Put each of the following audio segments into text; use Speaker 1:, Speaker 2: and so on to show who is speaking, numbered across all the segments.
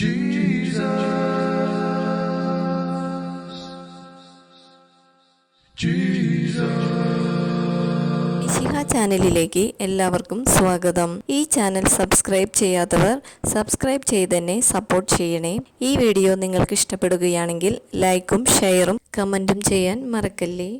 Speaker 1: ഇഷിഹ ചാനലിലേക്ക് എല്ലാവർക്കും സ്വാഗതം. ഈ ചാനൽ സബ്സ്ക്രൈബ് ചെയ്യാത്തവർ സബ്സ്ക്രൈബ് ചെയ്ത് തന്നെ സപ്പോർട്ട് ചെയ്യണേ. ഈ വീഡിയോ നിങ്ങൾക്ക് ഇഷ്ടപ്പെടുകയാണെങ്കിൽ ലൈക്കും ഷെയറും കമന്റും ചെയ്യാൻ മറക്കല്ലേ.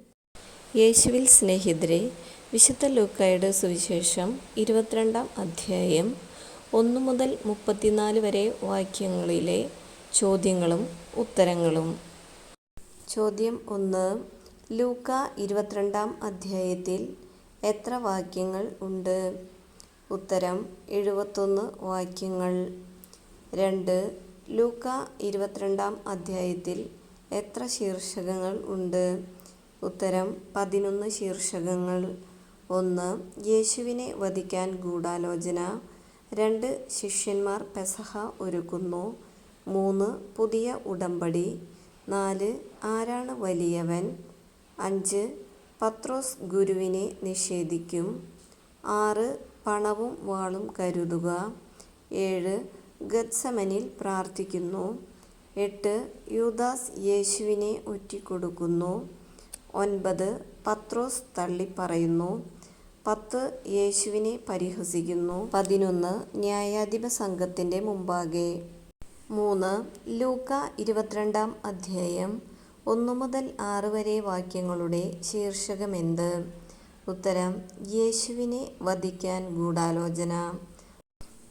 Speaker 1: യേശുവിൽ സ്നേഹിതരെ വിശുദ്ധ ലൂക്കായുടെ സുവിശേഷം ഇരുപത്തിരണ്ടാം അധ്യായം ഒന്നു മുതൽ മുപ്പത്തിനാല് വരെ വാക്യങ്ങളിലെ ചോദ്യങ്ങളും ഉത്തരങ്ങളും. ചോദ്യം ഒന്ന്. ലൂക്ക ഇരുപത്തിരണ്ടാം അധ്യായത്തിൽ എത്ര വാക്യങ്ങൾ ഉണ്ട്? ഉത്തരം എഴുപത്തൊന്ന് വാക്യങ്ങൾ. രണ്ട്. ലൂക്ക ഇരുപത്തിരണ്ടാം അധ്യായത്തിൽ എത്ര ശീർഷകങ്ങൾ ഉണ്ട്? ഉത്തരം പതിനൊന്ന് ശീർഷകങ്ങൾ. ഒന്ന്. യേശുവിനെ വധിക്കാൻ ഗൂഢാലോചന. രണ്ട് ശിഷ്യന്മാർ പെസഹ ഒരുക്കുന്നു. മൂന്ന് പുതിയ ഉടമ്പടി. നാല് ആരാണ് വലിയവൻ. അഞ്ച് പത്രോസ് ഗുരുവിനെ നിഷേധിക്കും. ആറ് പണവും വാളും കരുതുക. ഏഴ് ഗത്സമനിൽ പ്രാർത്ഥിക്കുന്നു. എട്ട് യൂദാസ് യേശുവിനെ ഒറ്റിക്കൊടുക്കുന്നു. ഒൻപത് പത്രോസ് തള്ളിപ്പറയുന്നു. പത്ത് യേശുവിനെ പരിഹസിക്കുന്നു. പതിനൊന്ന് ന്യായാധിപ സംഘത്തിന്റെ മുമ്പാകെ. മൂന്ന് ലൂക്ക ഇരുപത്തിരണ്ടാം അധ്യായം ഒന്നു മുതൽ ആറ് വരെ വാക്യങ്ങളുടെ ശീർഷകമെന്ത്? ഉത്തരം യേശുവിനെ വധിക്കാൻ ഗൂഢാലോചന.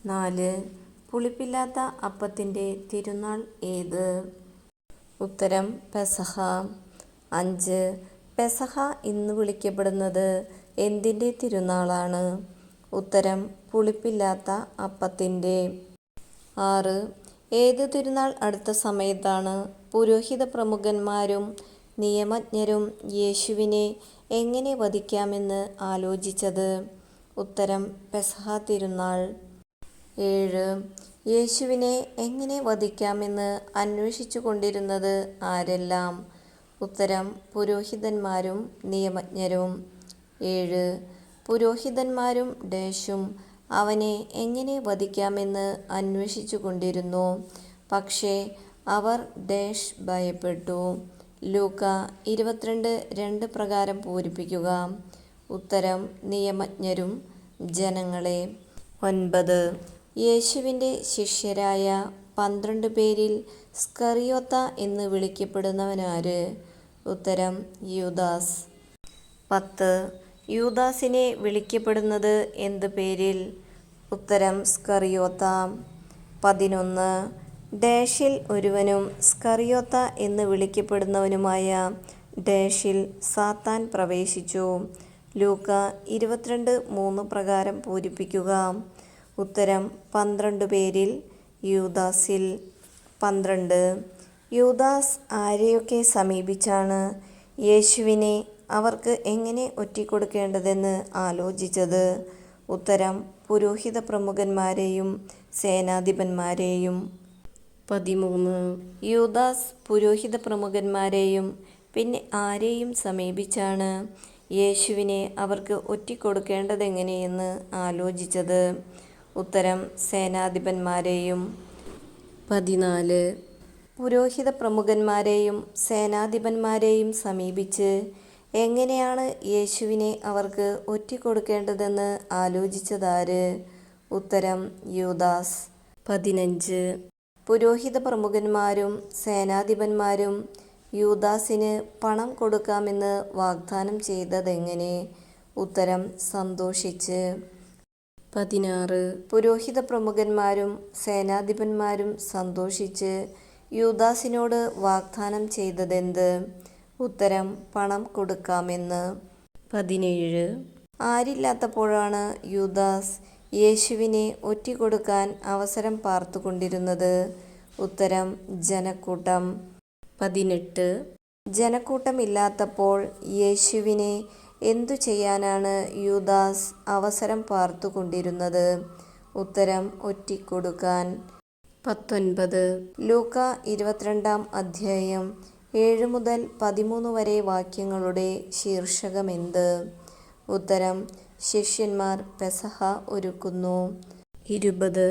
Speaker 1: നാല് പുളിപ്പില്ലാത്ത അപ്പത്തിന്റെ തിരുനാൾ ഏത്? ഉത്തരം പെസഹ. അഞ്ച് പെസഹ ഇന്ന് വിളിക്കപ്പെടുന്നത് എന്തിന്റെ തിരുനാളാണ്? ഉത്തരം പുളിപ്പില്ലാത്ത അപ്പത്തിന്റെ. ആറ് ഏത് തിരുനാൾ അടുത്ത സമയത്താണ്? പുരോഹിത പ്രമുഖന്മാരും നിയമജ്ഞരും യേശുവിനെ എങ്ങനെ വധിക്കാമെന്ന് ആലോചിച്ചത്? ഉത്തരം പെസഹ തിരുനാൾ. ഏഴ് യേശുവിനെ എങ്ങനെ വധിക്കാമെന്ന് അന്വേഷിച്ചു കൊണ്ടിരുന്നത് ആരെല്ലാം? ഉത്തരം പുരോഹിതന്മാരും നിയമജ്ഞരും. ഏഴ്. പുരോഹിതന്മാരും ഡേഷും അവനെ എങ്ങനെ വധിക്കാമെന്ന് അന്വേഷിച്ചു കൊണ്ടിരുന്നു പക്ഷേ അവർ ഡേഷ് ഭയപ്പെട്ടു. ലൂക്ക ഇരുപത്തിരണ്ട് രണ്ട് പ്രകാരം പൂരിപ്പിക്കുക. ഉത്തരം നിയമജ്ഞരും ജനങ്ങളെ. ഒൻപത്. യേശുവിന്റെ ശിഷ്യരായ പന്ത്രണ്ട് പേരിൽ സ്കറിയോത്ത എന്ന് വിളിക്കപ്പെടുന്നവനാര്? ഉത്തരം യുദാസ്. പത്ത്. യൂദാസിനെ വിളിക്കപ്പെടുന്നത് എന്ത് പേരിൽ? ഉത്തരം സ്കറിയോത്ത. പതിനൊന്ന്. ഡേഷിൽ ഒരുവനും സ്കറിയോത്ത എന്ന് വിളിക്കപ്പെടുന്നവനുമായ ഡേഷിൽ സാത്താൻ പ്രവേശിച്ചു. ലൂക്ക ഇരുപത്തിരണ്ട് മൂന്ന് പ്രകാരം പൂരിപ്പിക്കുക. ഉത്തരം പന്ത്രണ്ട് പേരിൽ യൂദാസിൽ പന്ത്രണ്ട്. യൂദാസ് ആരെയൊക്കെ സമീപിച്ചാണ്? യേശുവിനെ അവർക്ക് എങ്ങനെ ഒറ്റിക്കൊടുക്കേണ്ടതെന്ന് ആലോചിച്ചത്. ഉത്തരം പുരോഹിത പ്രമുഖന്മാരെയും സേനാധിപന്മാരെയും. പതിമൂന്ന് യൂദാസ് പുരോഹിത പ്രമുഖന്മാരെയും പിന്നെ ആരെയും സമീപിച്ചാണ് യേശുവിനെ അവർക്ക് ഒറ്റിക്കൊടുക്കേണ്ടതെങ്ങനെയെന്ന് ആലോചിച്ചത്. ഉത്തരം സേനാധിപന്മാരെയും. പതിനാല് പുരോഹിത പ്രമുഖന്മാരെയും സേനാധിപന്മാരെയും സമീപിച്ച് എങ്ങനെയാണ് യേശുവിനെ അവർക്ക് ഒറ്റിക്കൊടുക്കേണ്ടതെന്ന് ആലോചിച്ചതാര്? ഉത്തരം യൂദാസ് പതിനഞ്ച്. പുരോഹിത പ്രമുഖന്മാരും സേനാധിപന്മാരും യൂദാസിന് പണം കൊടുക്കാമെന്ന് വാഗ്ദാനം ചെയ്തതെങ്ങനെ? ഉത്തരം സന്തോഷിച്ച്. പതിനാറ്. പുരോഹിത പ്രമുഖന്മാരും സേനാധിപന്മാരും സന്തോഷിച്ച് യൂദാസിനോട് വാഗ്ദാനം ചെയ്തതെന്ത്? ഉത്തരം പണം കൊടുക്കാമെന്ന്. പതിനേഴ്. ആരില്ലാത്തപ്പോഴാണ് യൂദാസ് യേശുവിനെ ഒറ്റിക്കൊടുക്കാൻ അവസരം പാർത്തുകൊണ്ടിരുന്നത്. ഉത്തരം ജനക്കൂട്ടം. പതിനെട്ട്. ജനക്കൂട്ടമില്ലാത്തപ്പോൾ യേശുവിനെ എന്തു ചെയ്യാനാണ് യൂദാസ് അവസരം പാർത്തുകൊണ്ടിരുന്നത്? ഉത്തരം ഒറ്റിക്കൊടുക്കാൻ. പത്തൊൻപത്. ലൂക്ക ഇരുപത്തിരണ്ടാം അധ്യായം ഏഴ് മുതൽ പതിമൂന്ന് വരെ വാക്യങ്ങളുടെ ശീർഷകമെന്ത്? ഉത്തരം ശിഷ്യന്മാർ പെസഹ ഒരുക്കുന്നു. ഇരുപത്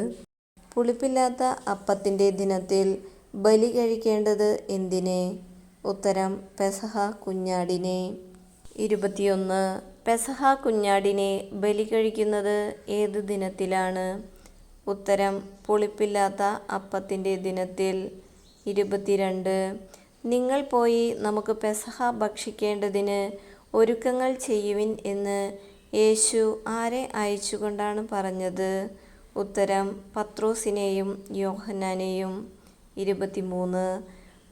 Speaker 1: പുളിപ്പില്ലാത്ത അപ്പത്തിന്റെ ദിനത്തിൽ ബലി കഴിക്കേണ്ടത് എന്തിനെ? ഉത്തരം പെസഹ കുഞ്ഞാടിനെ. ഇരുപത്തിയൊന്ന് പെസഹ കുഞ്ഞാടിനെ ബലി കഴിക്കുന്നത് ഏത് ദിനത്തിലാണ്? ഉത്തരം പുളിപ്പില്ലാത്ത അപ്പത്തിന്റെ ദിനത്തിൽ. ഇരുപത്തിരണ്ട് നിങ്ങൾ പോയി നമുക്ക് പെസഹ ഭക്ഷിക്കേണ്ടതിന് ഒരുക്കങ്ങൾ ചെയ്യുവിൻ എന്ന് യേശു ആരെ അയച്ചുകൊണ്ടാണ് പറഞ്ഞത്? ഉത്തരം പത്രോസിനെയും യോഹന്നാനെയും. ഇരുപത്തിമൂന്ന്.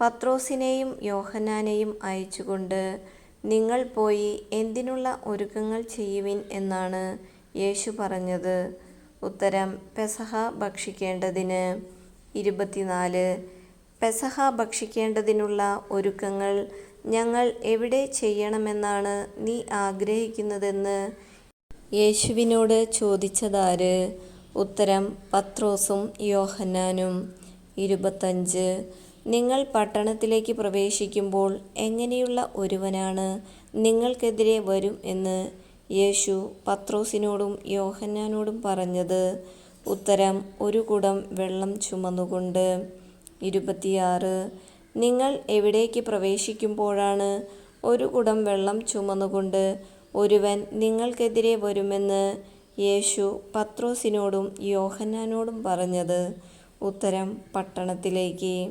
Speaker 1: പത്രോസിനെയും യോഹന്നാനെയും അയച്ചുകൊണ്ട് നിങ്ങൾ പോയി എന്തിനുള്ള ഒരുക്കങ്ങൾ ചെയ്യുവിൻ എന്നാണ് യേശു പറഞ്ഞത്. ഉത്തരം പെസഹ ഭക്ഷിക്കേണ്ടതിന്. ഇരുപത്തിനാല്. പെസഹ ഭക്ഷിക്കേണ്ടതിനുള്ള ഒരുക്കങ്ങൾ ഞങ്ങൾ എവിടെ ചെയ്യണമെന്നാണ് നീ ആഗ്രഹിക്കുന്നതെന്ന് യേശുവിനോട് ചോദിച്ചതാര്? ഉത്തരം പത്രോസും യോഹന്നാനും. ഇരുപത്തഞ്ച്. നിങ്ങൾ പട്ടണത്തിലേക്ക് പ്രവേശിക്കുമ്പോൾ എങ്ങനെയുള്ള ഒരുവനാണ് നിങ്ങൾക്കെതിരെ വരും എന്ന് യേശു പത്രോസിനോടും യോഹന്നാനോടും പറഞ്ഞത്. ഉത്തരം ഒരു കുടം വെള്ളം ചുമന്നുകൊണ്ട്. ഇരുപത്തിയാറ്. നിങ്ങൾ എവിടേക്ക് പ്രവേശിക്കുമ്പോഴാണ് ഒരു കുടം വെള്ളം ചുമന്നുകൊണ്ട് ഒരുവൻ നിങ്ങൾക്കെതിരെ വരുമെന്ന് യേശു പത്രോസിനോടും യോഹന്നാനോടും പറഞ്ഞത്. ഉത്തരം പട്ടണത്തിലേക്ക്.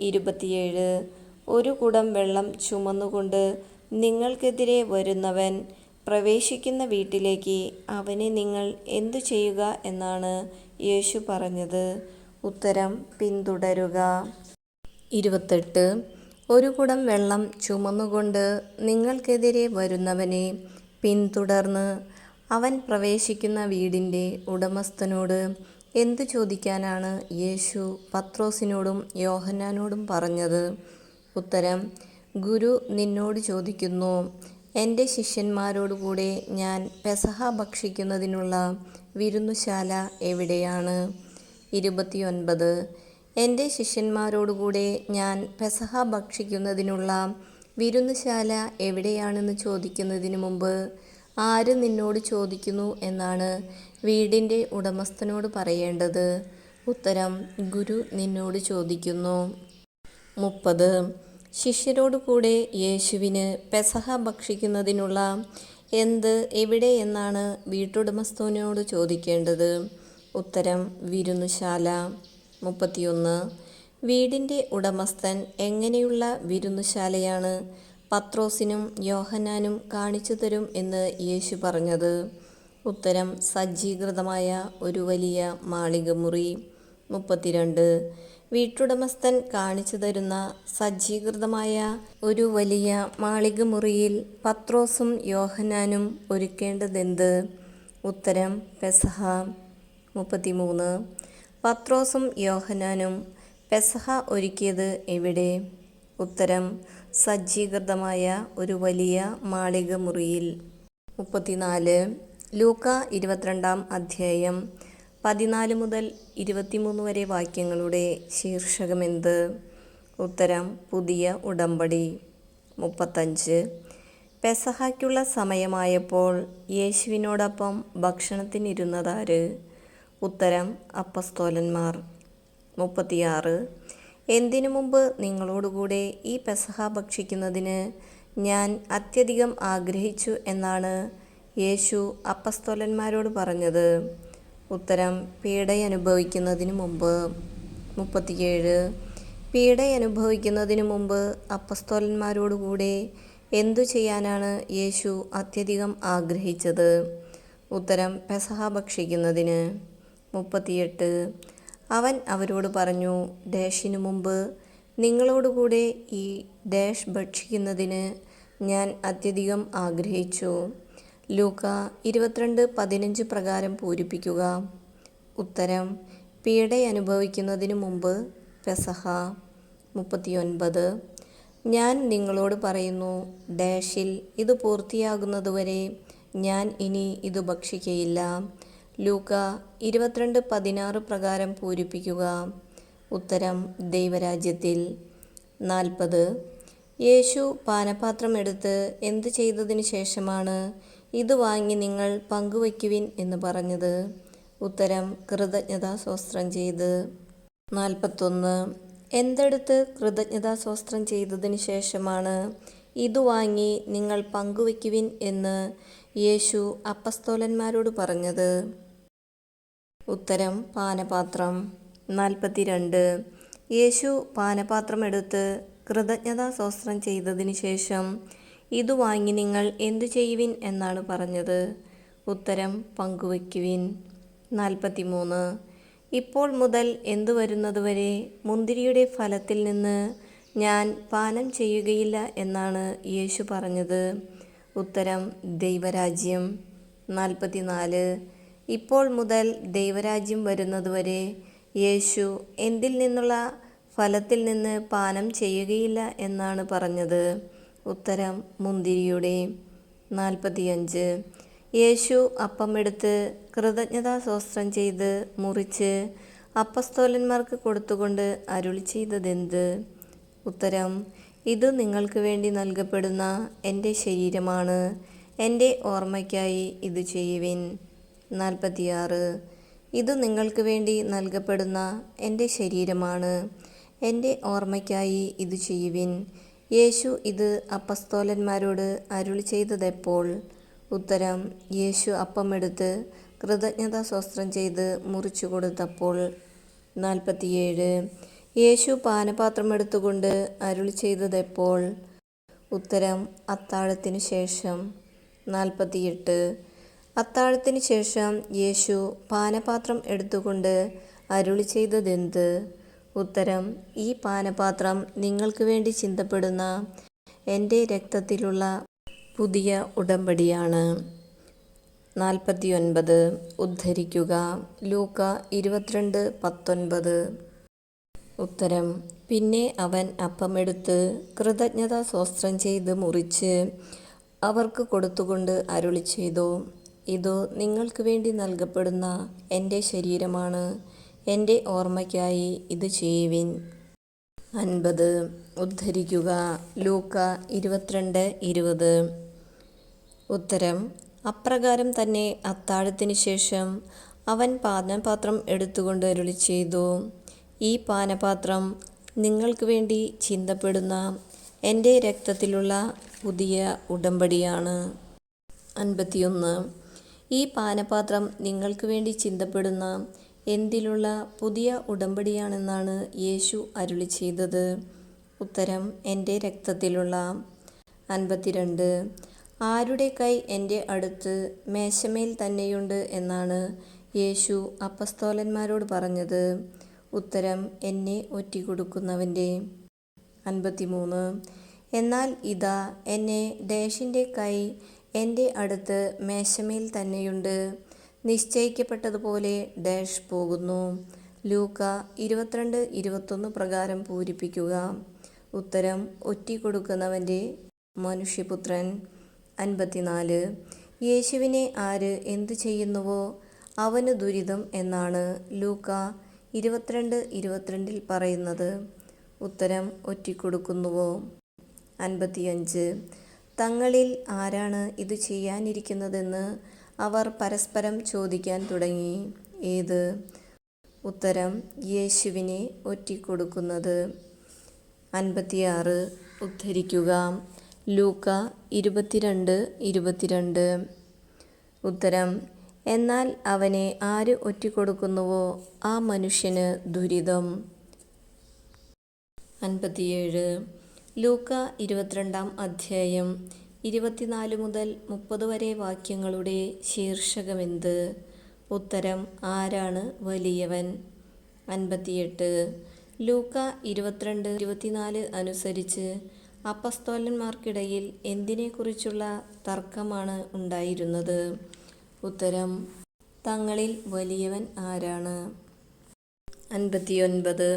Speaker 1: ഇരുപത്തിയേഴ്. ഒരു കുടം വെള്ളം ചുമന്നുകൊണ്ട് നിങ്ങൾക്കെതിരെ വരുന്നവൻ പ്രവേശിക്കുന്ന വീട്ടിലേക്ക് അവനെ നിങ്ങൾ എന്തു ചെയ്യുക എന്നാണ് യേശു പറഞ്ഞത്. ഉത്തരം പിന്തുടരുക. ഇരുപത്തെട്ട്. ഒരു കുടം വെള്ളം ചുമന്നുകൊണ്ട് നിങ്ങൾക്കെതിരെ വരുന്നവനെ പിന്തുടർന്ന് അവൻ പ്രവേശിക്കുന്ന വീടിന്റെ ഉടമസ്ഥനോട് എന്തു ചോദിക്കാനാണ് യേശു പത്രോസിനോടും യോഹന്നാനോടും പറഞ്ഞത്? ഉത്തരം ഗുരു നിന്നോട് ചോദിക്കുന്നു എന്റെ ശിഷ്യന്മാരോടുകൂടെ ഞാൻ പെസഹ ഭക്ഷിക്കുന്നതിനുള്ള വിരുന്നുശാല എവിടെയാണ്? ഇരുപത്തിയൊൻപത്. എന്റെ ശിഷ്യന്മാരോടുകൂടെ ഞാൻ പെസഹ ഭക്ഷിക്കുന്നതിനുള്ള വിരുന്നുശാല എവിടെയാണെന്ന് ചോദിക്കുന്നതിന് മുമ്പ് ആര് നിന്നോട് ചോദിക്കുന്നു എന്നാണ് വീടിന്റെ ഉടമസ്ഥനോട് പറയേണ്ടത്. ഉത്തരം ഗുരു നിന്നോട് ചോദിക്കുന്നു. മുപ്പത്. ശിഷ്യരോടുകൂടെ യേശുവിന് പെസഹ ഭക്ഷിക്കുന്നതിനുള്ള എന്ത് എവിടെ എന്നാണ് വീട്ടുടമസ്ഥനോട് ചോദിക്കേണ്ടത്. ഉത്തരം വിരുന്നുശാല മുപ്പത്തിയൊന്ന്. വീടിന്റെ ഉടമസ്ഥൻ എങ്ങനെയുള്ള വിരുന്നുശാലയാണ് പത്രോസിനും യോഹനാനും കാണിച്ചു തരും എന്ന് യേശു പറഞ്ഞത്. ഉത്തരം സജ്ജീകൃതമായ ഒരു വലിയ മാളികമുറി. മുപ്പത്തിരണ്ട്. വീട്ടുടമസ്ഥൻ കാണിച്ചു തരുന്ന സജ്ജീകൃതമായ ഒരു വലിയ മാളികമുറിയിൽ പത്രോസും യോഹനാനും ഒരുക്കേണ്ടതെന്ത്? ഉത്തരം പെസഹ. മുപ്പത്തിമൂന്ന്. പത്രോസും യോഹനാനും പെസഹ ഒരുക്കിയത് എവിടെ? ഉത്തരം സജ്ജീകൃതമായ ഒരു വലിയ മാളിക മുറിയിൽ. മുപ്പത്തിനാല്. ലൂക്ക ഇരുപത്തിരണ്ടാം അധ്യായം പതിനാല് മുതൽ ഇരുപത്തിമൂന്ന് വരെ വാക്യങ്ങളുടെ ശീർഷകമെന്ത്? ഉത്തരം പുതിയ ഉടമ്പടി. മുപ്പത്തഞ്ച്. പെസഹയ്ക്കുള്ള സമയമായപ്പോൾ യേശുവിനോടൊപ്പം ഭക്ഷണത്തിനിരുന്നതാര്? ഉത്തരം അപ്പസ്തോലന്മാർ. മുപ്പത്തിയാറ്. എന്തിനു മുമ്പ് നിങ്ങളോടുകൂടെ ഈ പെസഹ ഭക്ഷിക്കുന്നതിന് ഞാൻ അത്യധികം ആഗ്രഹിച്ചു എന്നാണ് യേശു അപ്പസ്തോലന്മാരോട് പറഞ്ഞത്. ഉത്തരം പീഡയനുഭവിക്കുന്നതിന് മുമ്പ്. മുപ്പത്തിയേഴ്. പീഡയനുഭവിക്കുന്നതിന് മുമ്പ് അപ്പസ്തോലന്മാരോടുകൂടെ എന്തു ചെയ്യാനാണ് യേശു അത്യധികം ആഗ്രഹിച്ചത്? ഉത്തരം പെസഹ ഭക്ഷിക്കുന്നതിന്. മുപ്പത്തിയെട്ട്. അവൻ അവരോട് പറഞ്ഞു ഡാഷിനു മുമ്പ് നിങ്ങളോടുകൂടെ ഈ ഡാഷ് ഭക്ഷിക്കുന്നതിന് ഞാൻ അത്യധികം ആഗ്രഹിച്ചു. ലൂക്ക ഇരുപത്തിരണ്ട് പതിനഞ്ച് പ്രകാരം പൂരിപ്പിക്കുക. ഉത്തരം പീഡ അനുഭവിക്കുന്നതിന് മുമ്പ് പെസഹ. മുപ്പത്തിയൊൻപത്. ഞാൻ നിങ്ങളോട് പറയുന്നു ഡാഷിൽ ഇത് പൂർത്തിയാകുന്നതുവരെ ഞാൻ ഇനി ഇത് ഭക്ഷിക്കയില്ല. ലൂക്ക ഇരുപത്തിരണ്ട് പതിനാറ് പ്രകാരം പൂരിപ്പിക്കുക. ഉത്തരം ദൈവരാജ്യത്തിൽ. നാൽപ്പത്. യേശു പാനപാത്രം എടുത്ത് എന്ത് ചെയ്തതിനു ശേഷമാണ് ഇത് വാങ്ങി നിങ്ങൾ പങ്കുവയ്ക്കുവിൻ എന്ന് പറഞ്ഞത്? ഉത്തരം കൃതജ്ഞതാ സ്വസ്ത്രം ചെയ്ത്. നാൽപ്പത്തൊന്ന്. എന്തെടുത്ത് കൃതജ്ഞതാ സ്വസ്ത്രം ചെയ്തതിന് ശേഷമാണ് ഇത് വാങ്ങി നിങ്ങൾ പങ്കുവയ്ക്കുവിൻ എന്ന് യേശു അപ്പസ്തോലന്മാരോട് പറഞ്ഞത്? ഉത്തരം പാനപാത്രം. നാൽപ്പത്തിരണ്ട്. യേശു പാനപാത്രം എടുത്ത് കൃതജ്ഞതാ സ്വസ്ത്രം ചെയ്തതിന് ശേഷം ഇത് വാങ്ങി നിങ്ങൾ എന്തു ചെയ്യുവിൻ എന്നാണ് പറഞ്ഞത്. ഉത്തരം പങ്കുവയ്ക്കുവിൻ നാൽപ്പത്തിമൂന്ന്. ഇപ്പോൾ മുതൽ എന്തു വരുന്നതുവരെ മുന്തിരിയുടെ ഫലത്തിൽ നിന്ന് ഞാൻ പാനം ചെയ്യുകയില്ല എന്നാണ് യേശു പറഞ്ഞത്. ഉത്തരം ദൈവരാജ്യം. നാൽപ്പത്തിനാല്. ഇപ്പോൾ മുതൽ ദൈവരാജ്യം വരുന്നതുവരെ യേശു എന്തിൽ നിന്നുള്ള ഫലത്തിൽ നിന്ന് പാനം ചെയ്യുകയില്ല എന്നാണ് പറഞ്ഞത്. ഉത്തരം മുന്തിരിയുടെ നാൽപ്പത്തിയഞ്ച്. യേശു അപ്പമെടുത്ത് കൃതജ്ഞതാ സ്വസ്ത്രം ചെയ്ത് മുറിച്ച് അപ്പസ്തോലന്മാർക്ക് കൊടുത്തുകൊണ്ട് അരുളി ചെയ്തതെന്ത്? ഉത്തരം ഇത് നിങ്ങൾക്ക് വേണ്ടി നൽകപ്പെടുന്ന എന്റെ ശരീരമാണ്. എന്റെ ഓർമ്മയ്ക്കായി ഇത് ചെയ്യുവിൻ. നാൽപ്പത്തിയാറ്. ഇത് നിങ്ങൾക്ക് വേണ്ടി നൽകപ്പെടുന്ന എന്റെ ശരീരമാണ്. എന്റെ ഓർമ്മയ്ക്കായി ഇത് ചെയ്യുവിൻ. യേശു ഇത് അപ്പസ്തോലന്മാരോട് അരുളി ചെയ്തതെപ്പോൾ ഉത്തരം യേശു അപ്പമെടുത്ത് കൃതജ്ഞതാ സ്വസ്ത്രം ചെയ്ത് മുറിച്ചു കൊടുത്തപ്പോൾ. നാൽപ്പത്തിയേഴ്. യേശു പാനപാത്രം എടുത്തുകൊണ്ട് അരുളി ചെയ്തതെപ്പോൾ? ഉത്തരം അത്താഴത്തിനു ശേഷം. നാൽപ്പത്തിയെട്ട്. അത്താഴത്തിന് ശേഷം യേശു പാനപാത്രം എടുത്തുകൊണ്ട് അരുളി ചെയ്തതെന്ത്? ഉത്തരം ഈ പാനപാത്രം നിങ്ങൾക്ക് വേണ്ടി ചിന്തപ്പെടുന്ന എന്റെ രക്തത്തിലുള്ള പുതിയ ഉടമ്പടിയാണ്. നാൽപ്പത്തിയൊൻപത്. ഉദ്ധരിക്കുക. ലൂക്ക ഇരുപത്തിരണ്ട് പത്തൊൻപത്. ഉത്തരം പിന്നെ അവൻ അപ്പമെടുത്ത് കൃതജ്ഞതാ സ്വസ്ത്രം ചെയ്ത് മുറിച്ച് അവർക്ക് കൊടുത്തുകൊണ്ട് അരുളി ചെയ്തു. ഇതു നിങ്ങൾക്ക് വേണ്ടി നൽകപ്പെടുന്ന എന്റെ ശരീരമാണ്. എന്റെ ഓർമ്മയ്ക്കായി ഇത് ചെയ്യുവിൻ. അൻപത്. ഉദ്ധരിക്കുക. ലൂക്ക ഇരുപത്തിരണ്ട് ഇരുപത്. ഉത്തരം. അപ്രകാരം തന്നെ അത്താഴത്തിന് ശേഷം അവൻ പാനപാത്രം എടുത്തുകൊണ്ട് അരുളി ചെയ്തു. ഈ പാനപാത്രം നിങ്ങൾക്ക് വേണ്ടി ചിന്തപ്പെടുന്ന എന്റെ രക്തത്തിലുള്ള പുതിയ ഉടമ്പടിയാണ്. അൻപത്തിയൊന്ന്. ഈ പാനപാത്രം നിങ്ങൾക്ക് വേണ്ടി ചിന്തപ്പെടുന്ന എന്തിലുള്ള പുതിയ ഉടമ്പടിയാണെന്നാണ് യേശു അരുളി ചെയ്തത്. ഉത്തരം എന്റെ രക്തത്തിലുള്ള. അൻപത്തിരണ്ട്. ആരുടെ കൈ എന്റെ അടുത്ത് മേശമേൽ തന്നെയുണ്ട് എന്നാണ് യേശു അപ്പസ്തോലന്മാരോട് പറഞ്ഞത്. ഉത്തരം എന്നെ ഒറ്റിക്കൊടുക്കുന്നവന്റെ. അൻപത്തിമൂന്ന്. എന്നാൽ ഇതാ എന്നെ ഡേഷിന്റെ കൈ എന്റെ അടുത്ത് മേശമേൽ തന്നെയുണ്ട്. നിശ്ചയിക്കപ്പെട്ടതുപോലെ ഡാഷ് പോകുന്നു. ലൂക്ക ഇരുപത്തിരണ്ട് ഇരുപത്തൊന്ന് പ്രകാരം പൂരിപ്പിക്കുക. ഉത്തരം ഒറ്റിക്കൊടുക്കുന്നവന്റെ മനുഷ്യപുത്രൻ. അൻപത്തിനാല്. യേശുവിനെ ആര് എന്തു ചെയ്യുന്നുവോ അവന് ദുരിതം എന്നാണ് ലൂക്ക ഇരുപത്തിരണ്ട് ഇരുപത്തിരണ്ടിൽ പറയുന്നത്. ഉത്തരം ഒറ്റിക്കൊടുക്കുന്നുവോ അൻപത്തിയഞ്ച്. തങ്ങളിൽ ആരാണ് ഇത് ചെയ്യാനിരിക്കുന്നതെന്ന് അവർ പരസ്പരം ചോദിക്കാൻ തുടങ്ങി. ഏത്? ഉത്തരം യേശുവിനെ ഒറ്റിക്കൊടുക്കുന്നത്. അൻപത്തിയാറ്. ഉദ്ധരിക്കുക. ലൂക്ക ഇരുപത്തിരണ്ട് ഇരുപത്തിരണ്ട്. ഉത്തരം എന്നാൽ അവനെ ആര് ഒറ്റിക്കൊടുക്കുന്നുവോ ആ മനുഷ്യന് ദുരിതം. അൻപത്തിയേഴ്. ലൂക്ക ഇരുപത്തിരണ്ടാം അധ്യായം. ഇരുപത്തിനാല് മുതൽ മുപ്പത് വരെ വാക്യങ്ങളുടെ ശീർഷകമെന്ത്? ഉത്തരം ആരാണ് വലിയവൻ? അൻപത്തിയെട്ട്. ലൂക്ക ഇരുപത്തിരണ്ട് ഇരുപത്തിനാല് അനുസരിച്ച് അപ്പസ്തോലന്മാർക്കിടയിൽ എന്തിനെക്കുറിച്ചുള്ള തർക്കമാണ് ഉണ്ടായിരുന്നത്? ഉത്തരം തങ്ങളിൽ വലിയവൻ ആരാണ്? അൻപത്തിയൊൻപത്.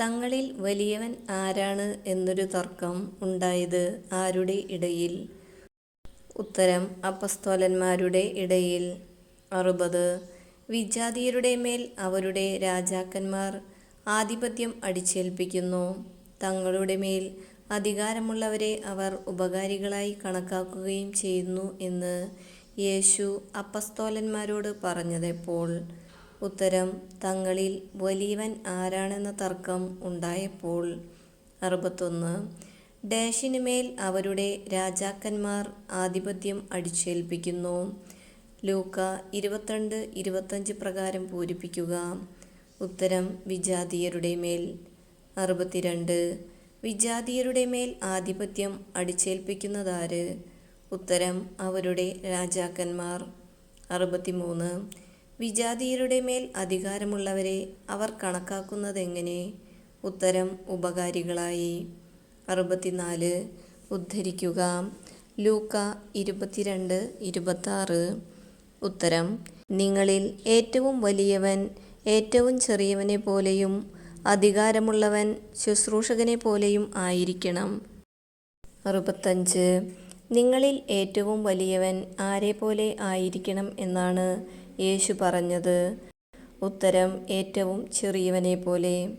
Speaker 1: തങ്ങളിൽ വലിയവൻ ആരാണ് എന്നൊരു തർക്കം ഉണ്ടായത് ആരുടെ ഇടയിൽ? ഉത്തരം അപ്പസ്തോലന്മാരുടെ ഇടയിൽ. അറുപത്. വിജാതീയരുടെ മേൽ അവരുടെ രാജാക്കന്മാർ ആധിപത്യം അടിച്ചേൽപ്പിക്കുന്നു. തങ്ങളുടെ മേൽ അധികാരമുള്ളവരെ അവർ ഉപകാരികളായി കണക്കാക്കുകയും ചെയ്യുന്നു എന്ന് യേശു അപ്പസ്തോലന്മാരോട് പറഞ്ഞതെപ്പോൾ ഉത്തരം തങ്ങളിൽ വലിയവൻ ആരാണെന്ന തർക്കം ഉണ്ടായപ്പോൾ അറുപത്തൊന്ന്. ഡാഷിനുമേൽ അവരുടെ രാജാക്കന്മാർ ആധിപത്യം അടിച്ചേൽപ്പിക്കുന്നു. ലൂക്ക ഇരുപത്തിരണ്ട് ഇരുപത്തഞ്ച് പ്രകാരം പൂരിപ്പിക്കുക. ഉത്തരം വിജാതീയരുടെ മേൽ. അറുപത്തിരണ്ട്. വിജാതീയരുടെ മേൽ ആധിപത്യം അടിച്ചേൽപ്പിക്കുന്നതാര്? ഉത്തരം അവരുടെ രാജാക്കന്മാർ. അറുപത്തിമൂന്ന്. വിജാതീയരുടെ മേൽ അധികാരമുള്ളവരെ അവർ കണക്കാക്കുന്നതെങ്ങനെ? ഉത്തരം ഉപകാരികളായി. അറുപത്തിനാല്. ഉദ്ധരിക്കുക. ലൂക്ക ഇരുപത്തിരണ്ട് ഇരുപത്താറ്. ഉത്തരം നിങ്ങളിൽ ഏറ്റവും വലിയവൻ ഏറ്റവും ചെറിയവനെ പോലെയും അധികാരമുള്ളവൻ ശുശ്രൂഷകനെ പോലെയും ആയിരിക്കണം. അറുപത്തഞ്ച്. നിങ്ങളിൽ ഏറ്റവും വലിയവൻ ആരെ പോലെ ആയിരിക്കണം എന്നാണ് യേശു പറഞ്ഞത്. ഉത്തരം ഏറ്റവും ചെറിയവനെ പോലെ.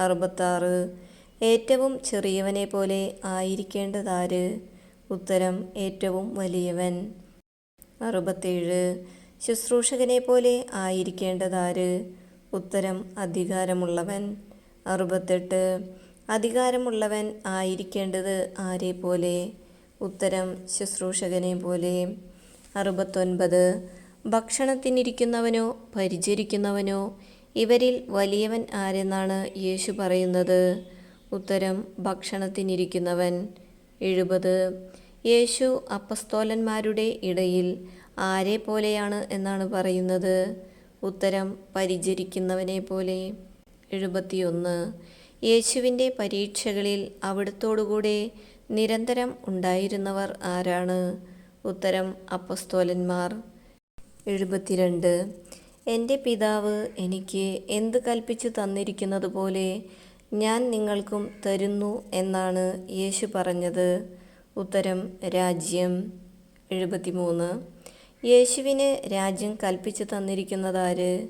Speaker 1: അറുപത്താറ്. ഏറ്റവും ചെറിയവനെ പോലെ ആയിരിക്കേണ്ടതാര്? ഉത്തരം ഏറ്റവും വലിയവൻ. അറുപത്തേഴ്. ശുശ്രൂഷകനെ പോലെ ആയിരിക്കേണ്ടതാര്? ഉത്തരം അധികാരമുള്ളവൻ. അറുപത്തെട്ട്. അധികാരമുള്ളവൻ ആയിരിക്കേണ്ടത് ആരെ പോലെ? ഉത്തരം ശുശ്രൂഷകനെ പോലെ. അറുപത്തൊൻപത്. ഭക്ഷണത്തിനിരിക്കുന്നവനോ പരിചരിക്കുന്നവനോ ഇവരിൽ വലിയവൻ ആരെന്നാണ് യേശു പറയുന്നത്? ഉത്തരം ഭക്ഷണത്തിനിരിക്കുന്നവൻ. എഴുപത്. യേശു അപ്പസ്തോലന്മാരുടെ ഇടയിൽ ആരെ പോലെയാണ് എന്നാണ് പറയുന്നത്? ഉത്തരം പരിചരിക്കുന്നവനെ പോലെ. എഴുപത്തിയൊന്ന്. യേശുവിന്റെ പരീക്ഷകളിൽ അവിടുത്തോടുകൂടെ നിരന്തരം ഉണ്ടായിരുന്നവർ ആരാണ്? ഉത്തരം അപ്പസ്തോലന്മാർ. എഴുപത്തിരണ്ട്. എന്റെ പിതാവ് എനിക്ക് എന്ത് കൽപ്പിച്ചു തന്നിരിക്കുന്നത് പോലെ ഞാൻ നിങ്ങൾക്കും തരുന്നു എന്നാണ് യേശു പറഞ്ഞത്. ഉത്തരം രാജ്യം. എഴുപത്തിമൂന്ന്. യേശുവിന് രാജ്യം കൽപ്പിച്ചു തന്നിരിക്കുന്നതാര്?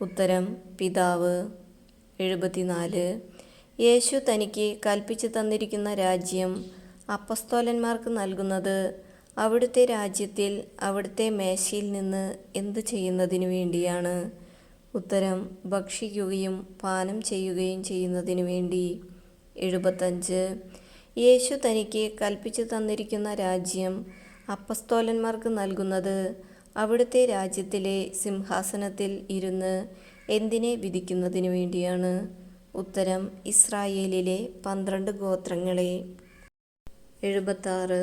Speaker 1: ഉത്തരം പിതാവ്. എഴുപത്തിനാല്. യേശു തനിക്ക് കൽപ്പിച്ചു തന്നിരിക്കുന്ന രാജ്യം അപ്പസ്തോലന്മാർക്ക് നൽകുന്നത് അവിടുത്തെ രാജ്യത്തിൽ അവിടുത്തെ മേശയിൽ നിന്ന് എന്തു ചെയ്യുന്നതിനു വേണ്ടിയാണ്? ഉത്തരം ഭക്ഷിക്കുകയും പാനം ചെയ്യുകയും ചെയ്യുന്നതിനു വേണ്ടി. എഴുപത്തഞ്ച്. യേശു തനിക്ക് കൽപ്പിച്ചു തന്നിരിക്കുന്ന രാജ്യം അപ്പസ്തോലന്മാർക്ക് നൽകുന്നത് അവിടുത്തെ രാജ്യത്തിലെ സിംഹാസനത്തിൽ ഇരുന്ന് എന്തിനെ വിധിക്കുന്നതിനു വേണ്ടിയാണ്? ഉത്തരം ഇസ്രായേലിലെ പന്ത്രണ്ട് ഗോത്രങ്ങളെ. എഴുപത്താറ്.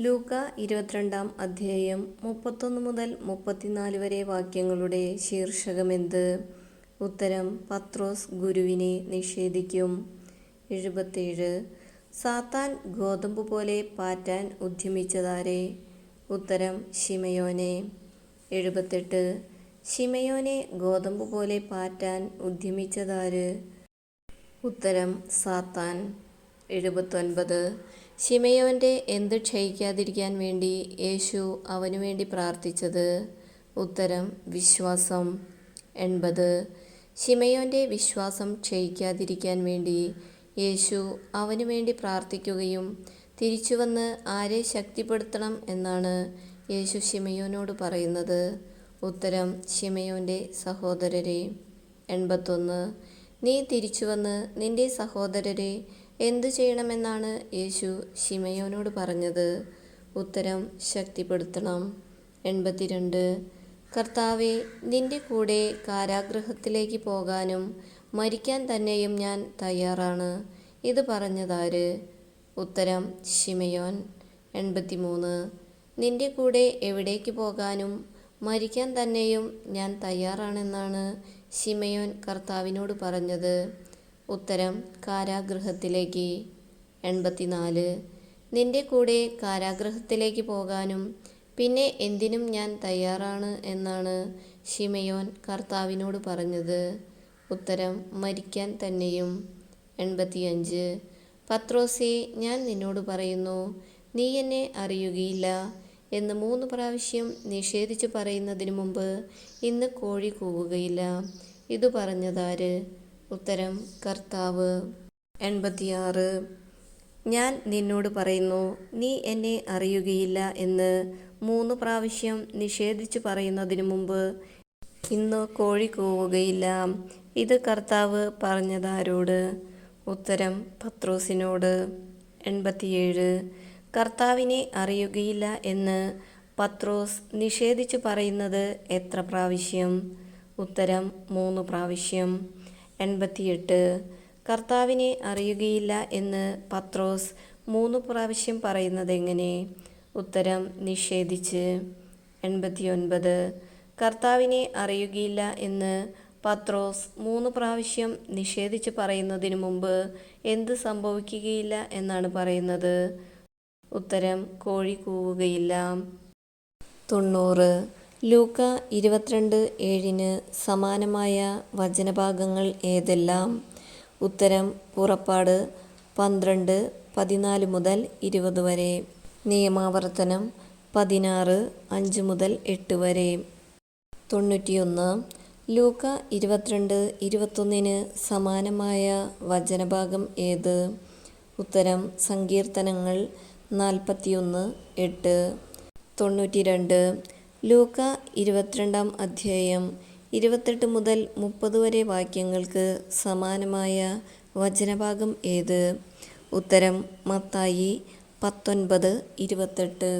Speaker 1: ലൂക്ക ഇരുപത്തിരണ്ടാം അധ്യായം മുപ്പത്തൊന്ന് മുതൽ മുപ്പത്തിനാല് വരെ വാക്യങ്ങളുടെ ശീർഷകമെന്ത്? ഉത്തരം പത്രോസ് ഗുരുവിനെ നിഷേധിക്കും. എഴുപത്തേഴ് സാത്താൻ ഗോതമ്പ് പോലെ പാറ്റാൻ ഉദ്യമിച്ചതാരെ? ഉത്തരം ഷിമയോനെ എഴുപത്തെട്ട് ഷിമയോനെ ഗോതമ്പ് പോലെ പാറ്റാൻ ഉദ്യമിച്ചതാര്? ഉത്തരം സാത്താൻ. എഴുപത്തൊൻപത് ശിമയോന്റെ എന്ത് ക്ഷയിക്കാതിരിക്കാൻ വേണ്ടി യേശു അവനു വേണ്ടി പ്രാർത്ഥിച്ചത്? ഉത്തരം വിശ്വാസം. എൺപത്. ശിമയോന്റെ വിശ്വാസം ക്ഷയിക്കാതിരിക്കാൻ വേണ്ടി യേശു അവനു വേണ്ടി പ്രാർത്ഥിക്കുകയും തിരിച്ചു വന്ന് ആരെ ശക്തിപ്പെടുത്തണം എന്നാണ് യേശു ശിമയോനോട് പറയുന്നത്. ഉത്തരം ശിമയോന്റെ സഹോദരരെ. എൺപത്തൊന്ന്. നീ തിരിച്ചു വന്ന് നിന്റെ സഹോദരരെ എന്തു ചെയ്യണമെന്നാണ് യേശു ശിമയോനോട് പറഞ്ഞത്? ഉത്തരം ശക്തിപ്പെടുത്തണം. എൺപത്തിരണ്ട്. കർത്താവെ നിന്റെ കൂടെ കാരാഗ്രഹത്തിലേക്ക് പോകാനും മരിക്കാൻ തന്നെയും ഞാൻ തയ്യാറാണ്. ഇത് പറഞ്ഞതാര്? ഉത്തരം ശിമയോൻ. എൺപത്തിമൂന്ന്. നിന്റെ കൂടെ എവിടേക്ക് പോകാനും മരിക്കാൻ തന്നെയും ഞാൻ തയ്യാറാണെന്നാണ് ശിമയോൻ കർത്താവിനോട് പറഞ്ഞത് ഉത്തരം കാരാഗൃഹത്തിലേക്ക് എൺപത്തിനാല്. നിന്റെ കൂടെ കാരാഗ്രഹത്തിലേക്ക് പോകാനും പിന്നെ എന്തിനും ഞാൻ തയ്യാറാണ് എന്നാണ് ഷിമയോൻ കർത്താവിനോട് പറഞ്ഞത്. ഉത്തരം മരിക്കാൻ തന്നെയും. എൺപത്തിയഞ്ച്. പത്രോസേ ഞാൻ നിന്നോട് പറയുന്നു നീ എന്നെ അറിയുകയില്ല. എന്ന് മൂന്ന് പ്രാവശ്യം നിഷേധിച്ചു പറയുന്നതിന് മുമ്പ് ഇന്ന് കോഴി കൂവുകയില്ല. ഇത് പറഞ്ഞതാര്? ഉത്തരം കർത്താവ്. എൺപത്തിയാറ്. ഞാൻ നിന്നോട് പറയുന്നു നീ എന്നെ അറിയുകയില്ല എന്ന് മൂന്ന് പ്രാവശ്യം നിഷേധിച്ചു പറയുന്നതിന് മുമ്പ് ഇന്ന് കോഴി കൂവുകയില്ല. ഇത് കർത്താവ് പറഞ്ഞതാരോട്? ഉത്തരം പത്രോസിനോട്. എൺപത്തിയേഴ്. കർത്താവിനെ അറിയുകയില്ല എന്ന് പത്രോസ് നിഷേധിച്ചു പറയുന്നത് എത്ര പ്രാവശ്യം? ഉത്തരം മൂന്ന് പ്രാവശ്യം. എൺപത്തിയെട്ട്. കർത്താവിനെ അറിയുകയില്ല എന്ന് പത്രോസ് മൂന്ന് പ്രാവശ്യം പറയുന്നത് എങ്ങനെ? ഉത്തരം നിഷേധിച്ച്. എൺപത്തിയൊൻപത്. കർത്താവിനെ അറിയുകയില്ല എന്ന് പത്രോസ് മൂന്ന് പ്രാവശ്യം നിഷേധിച്ച് പറയുന്നതിന് മുമ്പ് എന്ത് സംഭവിക്കുകയില്ല എന്നാണ് പറയുന്നത്? ഉത്തരം കോഴി കൂവുകയില്ല. തൊണ്ണൂറ്. ലൂക്ക ഇരുപത്തിരണ്ട് ഏഴിന് സമാനമായ വചനഭാഗങ്ങൾ ഏതെല്ലാം? ഉത്തരം പുറപ്പാട് പന്ത്രണ്ട് പതിനാല് മുതൽ ഇരുപത് വരെ. നിയമാവർത്തനം പതിനാറ് അഞ്ച് മുതൽ എട്ട് വരെ. തൊണ്ണൂറ്റിയൊന്ന്. ലൂക്ക ഇരുപത്തിരണ്ട് ഇരുപത്തൊന്നിന് സമാനമായ വചനഭാഗം ഏത്? ഉത്തരം സങ്കീർത്തനങ്ങൾ നാൽപ്പത്തിയൊന്ന് എട്ട് തൊണ്ണൂറ്റി രണ്ട് ലൂക്ക ഇരുപത്തിരണ്ടാം അധ്യായം ഇരുപത്തെട്ട് മുതൽ മുപ്പത് വരെ വാക്യങ്ങൾക്ക് സമാനമായ വചനഭാഗം ഏത്? ഉത്തരം മത്തായി പത്തൊൻപത് ഇരുപത്തെട്ട്.